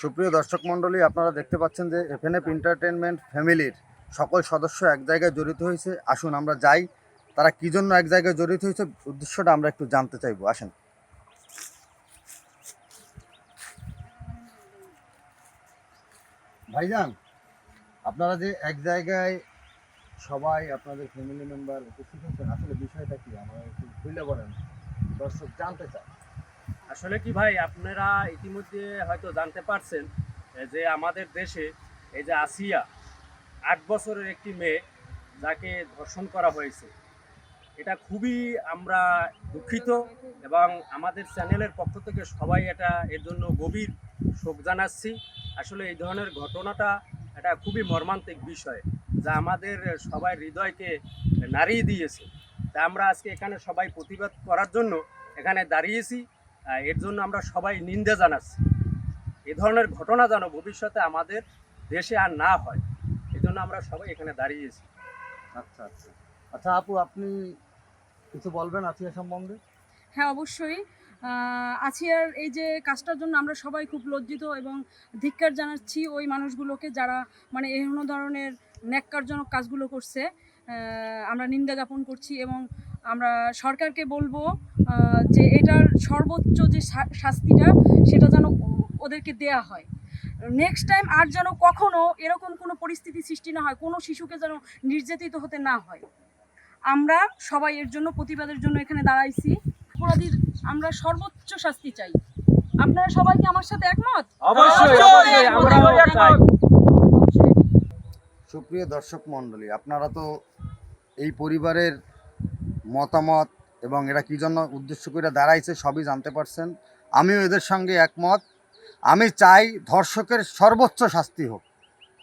সুপ্রিয় দর্শক মণ্ডলী, আপনারা দেখতে পাচ্ছেন যে এফএনএফ এন্টারটেনমেন্ট ফ্যামিলির সকল সদস্য এক জায়গায় জড়িত হয়েছে। আসুন আমরা যাই, তারা কি জন্য এক জায়গায় জড়িত হয়েছে, উদ্দেশ্যটা আমরা একটু জানতে চাইব। আসেন। ভাইজান, আপনারা যে এক জায়গায় সবাই আপনাদের ফ্যামিলি মেম্বার উপস্থিত হচ্ছেন আসলে বিষয়টা কি? আমরা একটু খুলে বলেন, দর্শক জানতে চায়। আসলে কি ভাই, আপনারা ইতিমধ্যে হয়তো জানতে পারছেন যে আমাদের দেশে এই যে আসিয়া আট বছরের একটি মেয়ে যাকে ধর্ষণ করা হয়েছে। এটা খুবই আমরা দুঃখিত এবং আমাদের চ্যানেলের পক্ষ থেকে সবাই এটা এর জন্য গভীর শোক জানাচ্ছি। আসলে এই ধরনের ঘটনাটা এটা খুবই মর্মান্তিক বিষয় যা আমাদের সবাই হৃদয়কে নাড়িয়ে দিয়েছে। তা আমরা আজকে এখানে সবাই প্রতিবাদ করার জন্য এখানে দাঁড়িয়েছি। এর জন্য আমরা সবাই নিন্দা জানাচ্ছি। এ ধরনের ঘটনা যেন ভবিষ্যতে আমাদের দেশে আর না হয় এই জন্য আমরা সবাই এখানে দাঁড়িয়েছি। আচ্ছা আচ্ছা। আচ্ছা আপু আপনি কিছু বলবেন আতিয়া সম্বন্ধে? হ্যাঁ অবশ্যই। আছিয়ার এই যে কাজটার জন্য আমরা সবাই খুব লজ্জিত এবং ধিক্কার জানাচ্ছি ওই মানুষগুলোকে যারা মানে এহেন ধরনের ন্যাক্কারজনক কাজগুলো করছে। আমরা নিন্দা জ্ঞাপন করছি এবং আমরা সরকারকে বলব যে এটার সর্বোচ্চ যে শাস্তিটা সেটা যেন ও- ওদেরকে দেয়া হয়। নেক্সট টাইম আর যেন কখনো এরকম কোনো পরিস্থিতি সৃষ্টি না হয় কোনো শিশুকে যেন নির্যাতিত হতে না হয়। আমরা সবাই এর জন্য প্রতিবাদের জন্য এখানে দাঁড়াইছি। অপরাধীর আমরা সর্বোচ্চ শাস্তি চাই। আপনারা সবাই কি আমার সাথে একমত? অবশ্যই অবশ্যই আমরা চাই সুপ্রিয় দর্শক মণ্ডলী আপনারা তো এই পরিবারের মতামত এবং এরা কী জন্য উদ্দেশ্য করে দাঁড়াইছে সবই জানতে পারছেন। আমিও এদের সঙ্গে একমত। আমি চাই ধর্ষকের সর্বোচ্চ শাস্তি হোক।